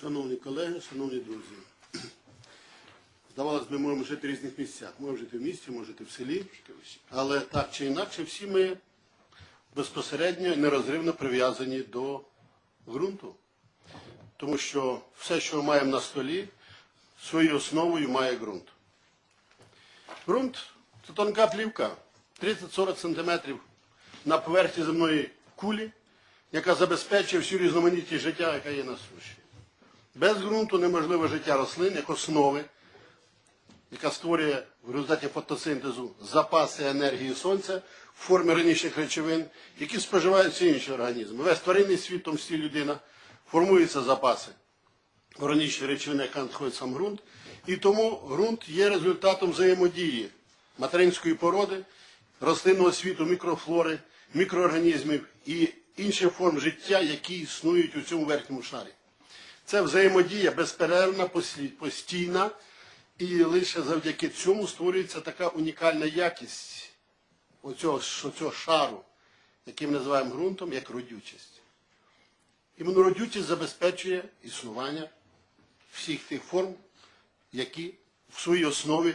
Шановні колеги, шановні друзі, здавалось би, можемо жити в різних місцях. Можемо жити в місті, можемо жити в селі, але так чи інакше, всі ми безпосередньо і нерозривно прив'язані до ґрунту. Тому що все, що ми маємо на столі, своєю основою має ґрунт. Ґрунт це тонка плівка 30-40 см на поверхні земної кулі, яка забезпечує всю різноманітність життя, яка є на суші. Без ґрунту неможливе життя рослин як основи, яка створює в результаті фотосинтезу запаси енергії сонця в формі органічних речовин, які споживають всі інші організми. Весь тваринний світ, тому числі людина, формуються запаси органічної речовини, яка надходить сам ґрунт. І тому ґрунт є результатом взаємодії материнської породи, рослинного світу, мікрофлори, мікроорганізмів і інших форм життя, які існують у цьому верхньому шарі. Це взаємодія безперервна, постійна, і лише завдяки цьому створюється така унікальна якість оцього, що цього шару, який ми називаємо ґрунтом, як родючість. Іменно родючість забезпечує існування всіх тих форм, які в своїй основі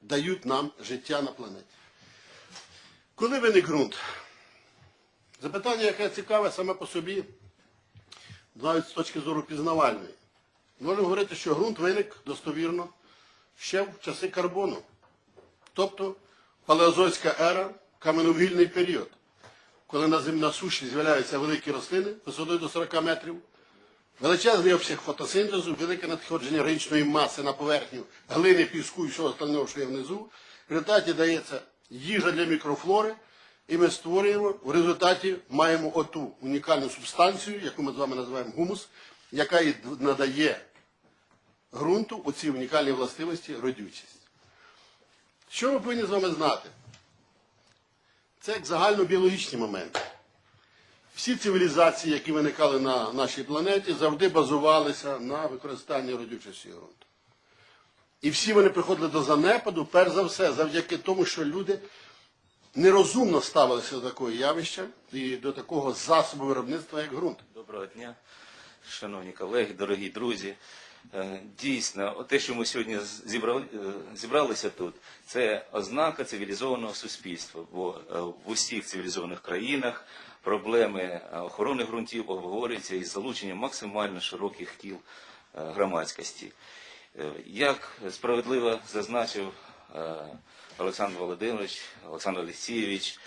дають нам життя на планеті. Коли виник ґрунт? Запитання, яке цікаве саме по собі, навіть з точки зору пізнавальної. Можемо говорити, що ґрунт виник достовірно ще в часи карбону, тобто палеозойська ера, каменовугільний період, коли на землі на суші з'являються великі рослини висотою до 40 метрів, величезний обсяг фотосинтезу, велике надходження органічної маси на поверхню глини, піску і всього остального, що є внизу. В результаті дається їжа для мікрофлори, і ми створюємо, в результаті маємо оту унікальну субстанцію, яку ми з вами називаємо гумус, яка і надає ґрунту оці унікальні властивості родючість. Що ми повинні з вами знати? Це як загальнобіологічні моменти. Всі цивілізації, які виникали на нашій планеті, завжди базувалися на використанні родючості ґрунту. І всі вони приходили до занепаду, перш за все, завдяки тому, що люди нерозумно ставилися до такого явища і до такого засобу виробництва, як ґрунт. Доброго дня, шановні колеги, дорогі друзі. Е, Дійсно, те, що ми сьогодні е, зібралися тут, це ознака цивілізованого суспільства, бо е, в усіх цивілізованих країнах проблеми охорони ґрунтів обговорюються із залученням максимально широких кіл громадськості. Як справедливо зазначив Олександр Володимирович, Олександр Олексійович,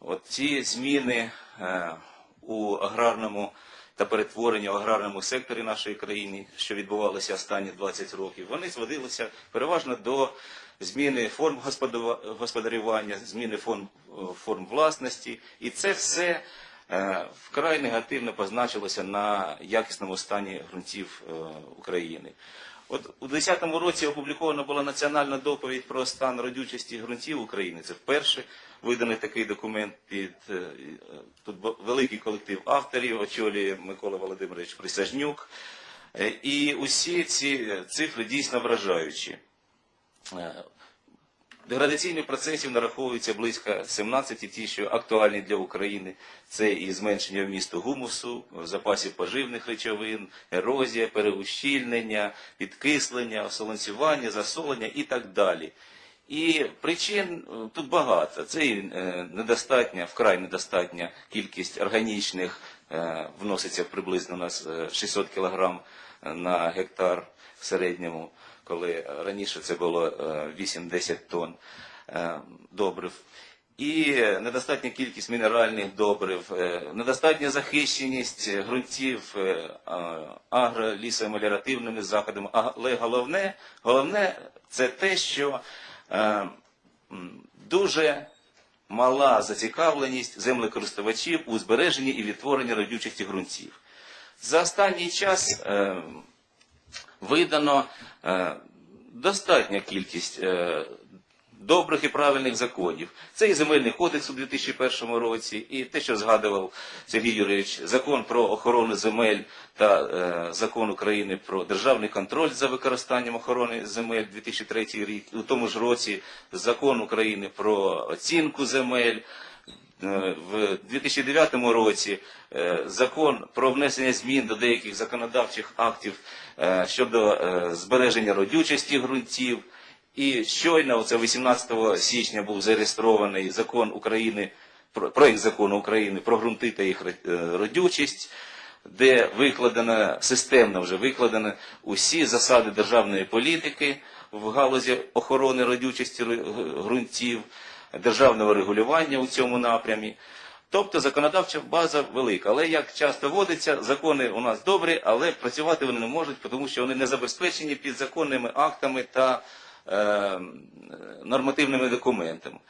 от ці зміни е, у аграрному та перетворення в аграрному секторі нашої країни, що відбувалося останні 20 років, вони зводилися переважно до зміни форм господарювання, зміни форм, форм власності, і це все е, вкрай негативно позначилося на якісному стані ґрунтів е, України. От у 2010 році опублікована була національна доповідь про стан родючості ґрунтів України. Це вперше виданий такий документ під е, е, тут великий колектив авторів, очолює Микола Володимирович Присяжнюк. Е, І усі ці цифри дійсно вражаючі. Деградаційних процесів нараховується близько 17, ті, що актуальні для України. Це і зменшення вмісту гумусу, запасів поживних речовин, ерозія, переущільнення, підкислення, осолонцювання, засолення і так далі. І причин е, тут багато. Це і е, недостатня, вкрай недостатня кількість органічних, вноситься приблизно у нас е, 600 кг на гектар в середньому, коли раніше це було е, 8-10 тонн е, добрив. І недостатня кількість мінеральних добрив, е, недостатня захищеність ґрунтів е, агро-лісомеліоративними заходами. Але головне, головне це те, що е, дуже мала зацікавленість землекористувачів у збереженні і відтворенні родючих ґрунтів. За останній час е, видано е, достатня кількість е, добрих і правильних законів. Це і земельний кодекс у 2001 році, і те, що згадував Сергій Юрійович, закон про охорону земель та е, закон України про державний контроль за використанням охорони земель 2003 рік. У тому ж році закон України про оцінку земель. е, в 2009 році е, закон про внесення змін до деяких законодавчих актів е, щодо збереження родючості ґрунтів. І щойно, оце 18 січня був зареєстрований закон України, про- проект закону України про ґрунти та їх е, родючість, де викладено, системно вже викладено усі засади державної політики в галузі охорони родючості ґру- ґрунтів, державного регулювання у цьому напрямі. Тобто законодавча база велика. Але як часто водиться, закони у нас добрі, але працювати вони не можуть, тому що вони не забезпечені підзаконними актами та нормативними документами.